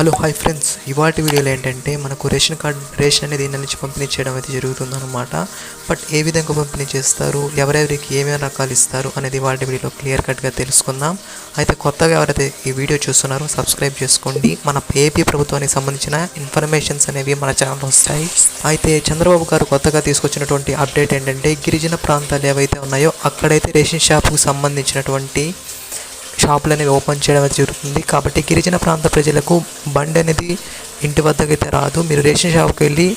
Hello hi friends. ఇవాటి వీడియోలో ఏంటంటే మనకు రేషన్ కార్డ్ రేషన్ అనేది ఇళ్ళ నుంచి పంపిణీ చేయడం అయితే జరుగుతుందన్నమాట. బట్ ఏ విధంగా పంపిణీ చేస్తారు ఎవరెవరికి ఏమేమి రకాలు ఇస్తారు అనేది వాటి వీడియోలో క్లియర్ కట్గా తెలుసుకుందాం. అయితే కొత్తగా ఎవరైతే ఈ వీడియో చూస్తున్నారో సబ్స్క్రైబ్ చేసుకోండి. మన ఏపీ ప్రభుత్వానికి సంబంధించిన ఇన్ఫర్మేషన్స్ అనేవి మన ఛానల్ వస్తాయి. అయితే చంద్రబాబు గారు కొత్తగా తీసుకొచ్చినటువంటి అప్డేట్ ఏంటంటే గిరిజన ప్రాంతాలు ఏవైతే ఉన్నాయో అక్కడైతే రేషన్ షాప్కు సంబంధించినటువంటి షాపులు అనేవి ఓపెన్ చేయడం జరుగుతుంది. కాబట్టి గిరిజన ప్రాంత ప్రజలకు బండి అనేది ఇంటి వద్దకైతే రాదు. మీరు రేషన్ షాప్కి వెళ్ళి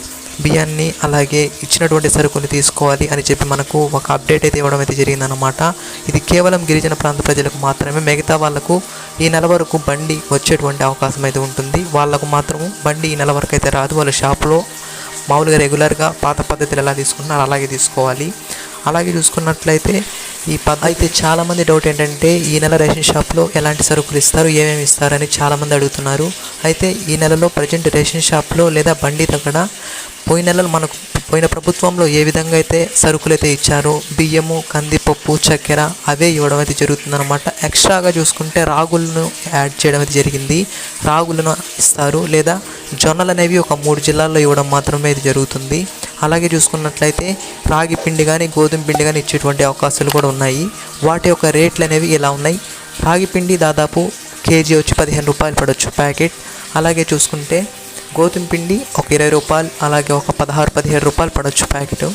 బియ్యాన్ని అలాగే ఇచ్చినటువంటి సరుకుని తీసుకోవాలి అని చెప్పి మనకు ఒక అప్డేట్ అయితే ఇవ్వడం అయితే జరిగిందనమాట ఇది కేవలం గిరిజన ప్రాంత ప్రజలకు మాత్రమే మిగతా వాళ్ళకు ఈ నెల వరకు బండి వచ్చేటువంటి అవకాశం అయితే ఉంటుంది. వాళ్ళకు మాత్రము బండి ఈ నెల వరకు అయితే రాదు. వాళ్ళ షాప్లో మామూలుగా రెగ్యులర్గా పాత పద్ధతులు ఎలా తీసుకుంటున్నారు అలాగే తీసుకోవాలి. అలాగే చూసుకున్నట్లయితే ఈ పద్ అయితే చాలామంది డౌట్ ఏంటంటే ఈ నెల రేషన్ షాప్లో ఎలాంటి సరుకులు ఇస్తారు ఏమేమి ఇస్తారని చాలామంది అడుగుతున్నారు. అయితే ఈ నెలలో ప్రజెంట్ రేషన్ షాప్లో లేదా బండి దగ్గర పోయిన నెలలు మనకు పోయిన ప్రభుత్వంలో ఏ విధంగా అయితే సరుకులు అయితే ఇచ్చారో బియ్యము కందిపప్పు చక్కెర అవే ఇవ్వడం అయితే జరుగుతుందన్నమాట. ఎక్స్ట్రాగా చూసుకుంటే రాగులను యాడ్ చేయడం అయితే జరిగింది. రాగులను ఇస్తారు లేదా జొన్నలు అనేవి ఒక మూడు జిల్లాల్లో ఇవ్వడం మాత్రమే ఇది జరుగుతుంది. అలాగే చూసుకున్నట్లయితే రాగి పిండి కానీ గోధుమ పిండి కానీ ఇచ్చేటువంటి అవకాశాలు కూడా ఉన్నాయి. వాటి యొక్క రేట్లు అనేవి ఇలా ఉన్నాయి? రాగి పిండి దాదాపు కేజీ వచ్చి పదిహేను రూపాయలు పడవచ్చు ప్యాకెట్. అలాగే చూసుకుంటే గోధుమ పిండి ఒక ఇరవై రూపాయలు అలాగే ఒక పదహారు పదిహేడు రూపాయలు పడవచ్చు ప్యాకెట్.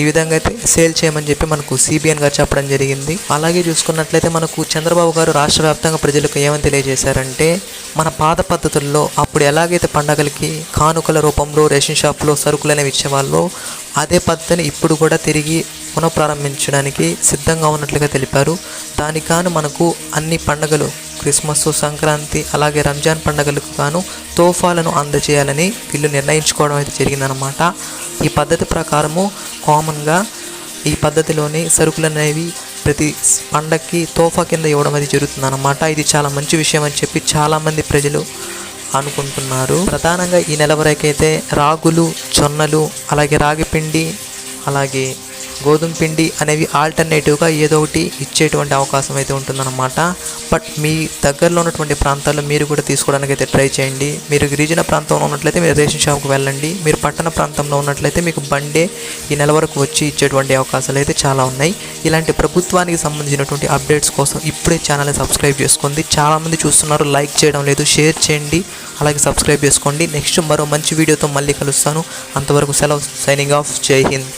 ఈ విధంగా అయితే సేల్ చేయమని చెప్పి మనకు సిబిఎన్ గారు చెప్పడం జరిగింది. అలాగే చూసుకున్నట్లయితే మనకు చంద్రబాబు గారు రాష్ట్ర వ్యాప్తంగా ప్రజలకు ఏమని తెలియజేశారంటే మన పాత పద్ధతుల్లో అప్పుడు ఎలాగైతే పండగలకి కానుకల రూపంలో రేషన్ షాప్లో సరుకులు అనేవి ఇచ్చేవాళ్ళు అదే పద్ధతిని ఇప్పుడు కూడా తిరిగి పునఃప్రారంభించడానికి సిద్ధంగా ఉన్నట్లుగా తెలిపారు. దానికాను మనకు అన్ని పండగలు క్రిస్మస్ సంక్రాంతి అలాగే రంజాన్ పండుగలకు గాను తోఫాలను అందజేయాలని వీళ్ళు నిర్ణయించుకోవడం అయితే జరిగిందనమాట ఈ పద్ధతి ప్రకారము కామన్గా ఈ పద్ధతిలోని సరుకులు అనేవి ప్రతి పండక్కి తోఫా కింద ఇవ్వడం అది జరుగుతుందన్నమాట. ఇది చాలా మంచి విషయం అని చెప్పి చాలామంది ప్రజలు అనుకుంటున్నారు. ప్రధానంగా ఈ నెల వరకైతే రాగులు జొన్నలు అలాగే రాగి పిండి అలాగే గోధుమ పిండి అనేవి ఆల్టర్నేటివ్గా ఏదో ఒకటి ఇచ్చేటువంటి అవకాశం అయితే ఉంటుందన్నమాట. బట్ మీ దగ్గరలో ఉన్నటువంటి ప్రాంతాల్లో మీరు కూడా తీసుకోవడానికి అయితే ట్రై చేయండి. మీరు గిరిజన ప్రాంతంలో ఉన్నట్లయితే మీరు రేషన్ షాప్కి వెళ్ళండి. మీరు పట్టణ ప్రాంతంలో ఉన్నట్లయితే మీకు బండే ఈ నెల వరకు వచ్చి ఇచ్చేటువంటి అవకాశాలు అయితే చాలా ఉన్నాయి. ఇలాంటి ప్రభుత్వానికి సంబంధించినటువంటి అప్డేట్స్ కోసం ఇప్పుడే ఛానల్ని సబ్స్క్రైబ్ చేసుకోండి. చాలామంది చూస్తున్నారు లైక్ చేయడం లేదు షేర్ చేయండి. అలాగే సబ్స్క్రైబ్ చేసుకోండి. నెక్స్ట్ మరో మంచి వీడియోతో మళ్ళీ కలుస్తాను. అంతవరకు సెలవు సైనింగ్ ఆఫ్. జై హింద్.